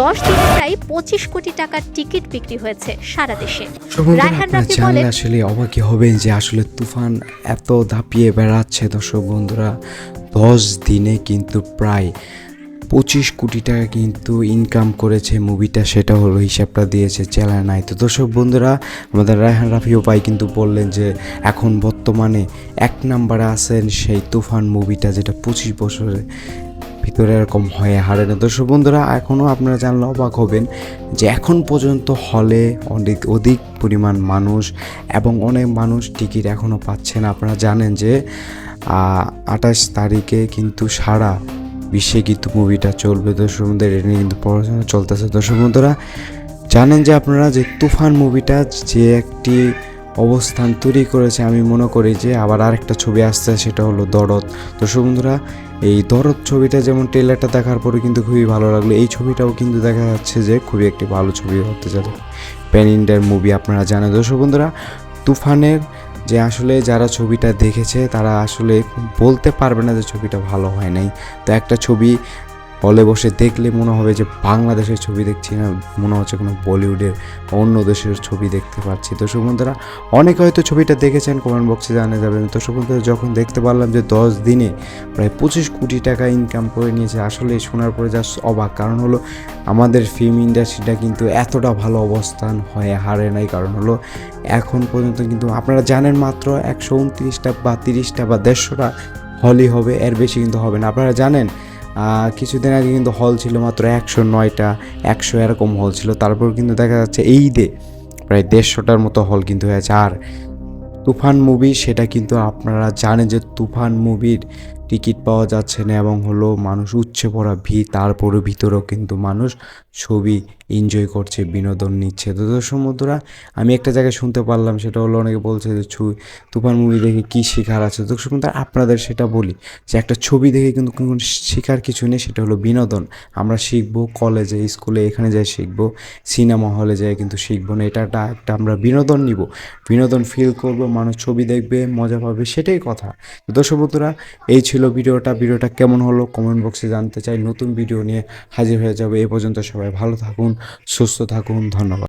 দশ। দিনে প্রায় পঁচিশ কোটি টাকার টিকিট বিক্রি হয়েছে সারা দেশে। রায়হান আপনারা রাফি বলেন আসলে অবাকই হবেন যে আসলে তুফান এত দাপিয়ে বেড়াচ্ছে। দর্শক বন্ধুরা দশ দিনে কিন্তু প্রায় পঁচিশ কোটি টাকা কিন্তু ইনকাম করেছে মুভিটা সেটা হলো হিসাবটা দিয়েছে চেলানায় তো দর্শক বন্ধুরা আমাদের রায়হান রাফিও ভাই কিন্তু বললেন যে এখন বর্তমানে এক নাম্বারে আছেন সেই তুফান মুভিটা যেটা পঁচিশ বছরে ভিতরে এরকম হয়ে হারে না। দর্শক বন্ধুরা এখনও আপনারা জানলে অবাক হবেন যে এখন পর্যন্ত হলে অনেক অধিক পরিমাণ মানুষ এবং অনেক মানুষ টিকিট এখনও পাচ্ছেন আপনারা জানেন যে আঠাশ তারিখে কিন্তু সারা বিশ্বে কিন্তু মুভিটা চলবে। দর্শক বন্ধুরা, এটা নিয়ে কিন্তু পড়াশোনা চলতেছে। দর্শক বন্ধুরা, জানেন যে আপনারা যে তুফান মুভিটা যে একটি অবস্থান তৈরি করেছে, আমি মনে করি যে আবার আরেকটা ছবি আসছে, সেটা হলো দরদ। দর্শক বন্ধুরা এই দরদ ছবিটা যেমন ট্রেলারটা দেখার পরে কিন্তু খুবই ভালো লাগল। এই ছবিটাও কিন্তু দেখা যাচ্ছে যে খুবই একটি ভালো ছবি হতে যাবে প্যান ইন্ডিয়ার মুভি আপনারা জানেন। দর্শক বন্ধুরা, তুফানের যে আসলে যারা ছবিটা দেখেছে, তারা আসলে বলতে পারবে না যে ছবিটা ভালো হয় নাই। তো একটা ছবি হলে বসে দেখলে মনে হবে যে বাংলাদেশের ছবি দেখছি না, মনে হচ্ছে কোনো বলিউডের অন্য দেশের ছবি দেখতে পাচ্ছি। তো বন্ধুরা অনেকে হয়তো ছবিটা দেখেছেন কমেন্ট বক্সে জানিয়ে যাবেন তো বন্ধুরা যখন দেখতে পারলাম যে দশ দিনে প্রায় পঁচিশ কোটি টাকা ইনকাম করে নিয়েছে, আসলে শোনার পরে যা অবাক। কারণ হলো, আমাদের ফিল্ম ইন্ডাস্ট্রিটা কিন্তু এতটা ভালো অবস্থান হয়ে হারে নাই। কারণ হলো, এখন পর্যন্ত কিন্তু আপনারা জানেন মাত্র একশো উনত্রিশটা বা তিরিশটা বা দেড়শোটা হলই হবে, এর বেশি কিন্তু হবে না। আপনারা জানেন কিছুদিন আগে কিন্তু হল ছিল মাত্র একশো নয়টা, একশো এরকম হল ছিল। তারপর কিন্তু দেখা যাচ্ছে এই ঈদে প্রায় দেড়শোটার মতো হল কিন্তু হয়েছে। আর তুফান মুভি সেটা কিন্তু আপনারা জানেন যে তুফান মুভির টিকিট পাওয়া যাচ্ছে না এবং হলো মানুষ উচ্ছে পড়া ভিড় তারপরে ভিতরেও কিন্তু মানুষ ছবি এনজয় করছে, বিনোদন নিচ্ছে। তো দর্শক বন্ধুরা, আমি একটা জায়গায় শুনতে পারলাম, সেটা হলো অনেকে বলছে যে ছবি, তুফান মুভি দেখে কী শেখার আছে? দর্শক বন্ধুরা, আপনাদের সেটা বলি যে একটা ছবি দেখে কিন্তু কোনো শেখার কিছু নেই, সেটা হলো বিনোদন। আমরা শিখব কলেজে স্কুলে এখানে যাই শিখব সিনেমা হলে যাই কিন্তু শিখব না, এটা একটা আমরা বিনোদন নিব। বিনোদন ফিল করব, মানুষ ছবি দেখবে, মজা পাবে, সেটাই কথা। দর্শক বন্ধুরা, এই ছিল ভিডিওটা ভিডিওটা কেমন হলো কমেন্ট বক্সে জানতে চাই। নতুন ভিডিও নিয়ে হাজির হয়ে যাবে। এ পর্যন্ত সবাই ভালো থাকুন, সুস্থ থাকুন, ধন্যবাদ।